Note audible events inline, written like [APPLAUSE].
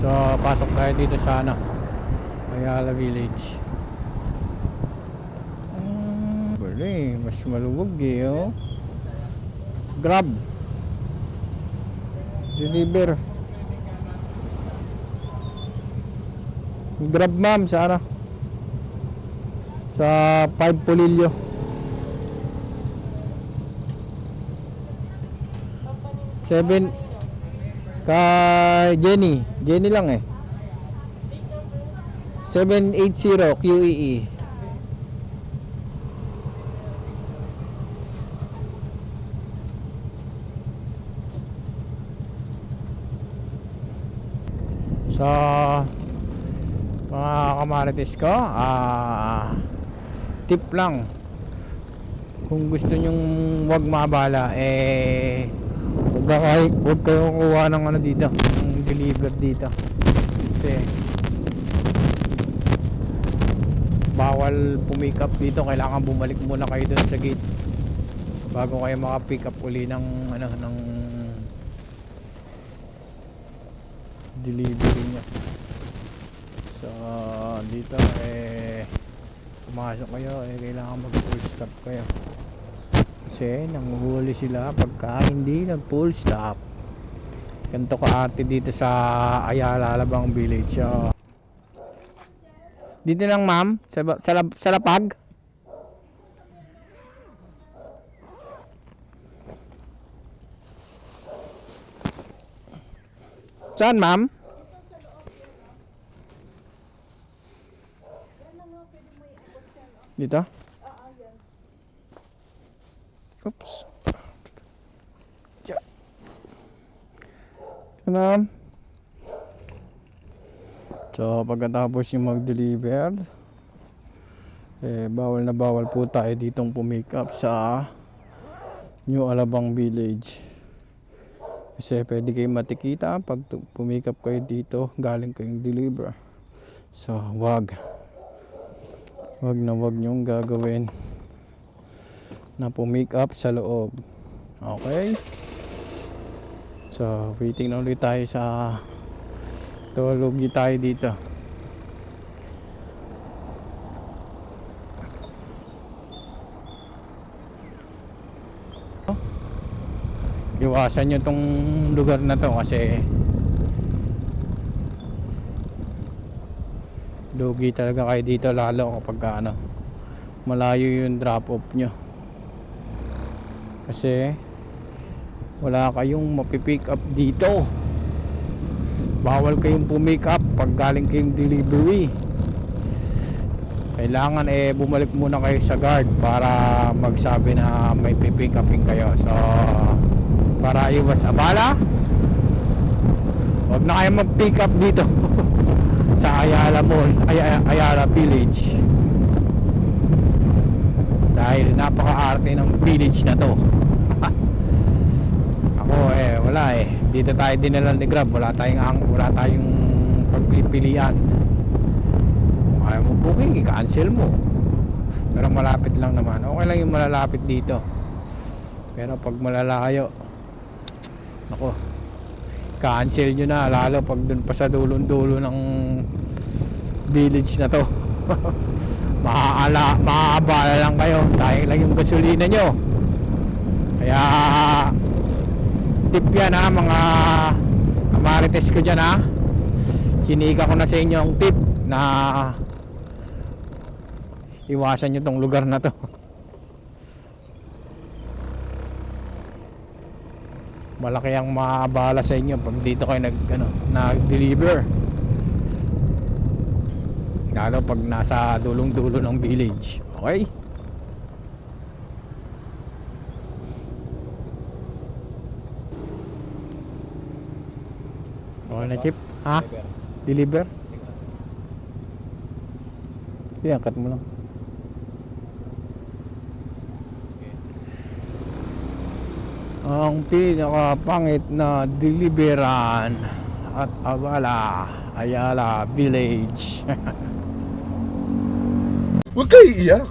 So, pasok tayo dito sa ano, Ayala Village. Ah, Bali, mas maluwag eh, oh. Grab. Deliver. Grab ma'am sa ano? Sa 5 Polillo. Seven kay Jenny. Jenny lang eh. 780 QEE. So mga kamarites ko, ah tip lang. Kung gusto nyong wag mabala eh Huwag ka kay, huwag kayong kuha ng ano dito, ng deliver dito. Kasi bawal pumick up dito, kailangan bumalik muna kayo doon sa gate bago kayo maka-pick up uli ng ano ng delivery niya. So dito eh pumasok kayo eh kailangan mag full stop kayo kasi nanguhuli sila pagka hindi nag full stop. Ganito ka ate dito sa Ayala Alabang Village so, dito lang ma'am? Sa, sa, sa lapag? Saan ma'am? Dito Oops. Yeah. Ma'am. So, pagkatapos yung mag-deliver, eh, bawal na bawal po tayo ditong pumick up sa New Alabang Village. Kasi pwede kayo matikita pag pumick up kayo dito, galing kayong deliver. So, wag. Wag na wag nyong gagawin na pumick up sa loob. Okay? So, waiting na ulit tayo sa tulugi tayo dito. Iwasan nyo tong lugar na to kasi lugi talaga kayo dito lalo kapag ano malayo yung drop off nyo kasi wala kayong mapipick up dito. Bawal kayong pumick up pag galing kayong delivery. Kailangan eh bumalik muna kayo sa guard para magsabi na may pipick upin kayo. So para iwas abala wag na kayo mag pick up dito [LAUGHS] sa Ayala Mall Ay Ayala Village dahil napaka-arte ng village na to. Ako eh wala eh. Dito tayo dinala ni Grab. Wala tayong ang wala tayong pagpipilian. Kung ayaw mo booking i-cancel mo. Pero malapit lang naman. Okay lang yung malalapit dito. Pero pag malalayo ako cancel nyo na. Lalo pag dun pa sa dulong-dulo ng village na to [LAUGHS] maaala maaabala lang kayo sayang lang yung gasolina nyo. Kaya tip yan ha mga amarites ko dyan ha. Sinika ko na sa inyo ang tip na iwasan nyo tong lugar na to. Malaki ang maabala sa inyo pag dito kayo nag, ano, nag-deliver lalo pag nasa dulong-dulo ng village. Okay? Okay na chip? Ha? Deliver? Iangkat mo lang. Ang pinakapangit na deliveran at abala Ayala Village [LAUGHS] Huwag kayo iiyak.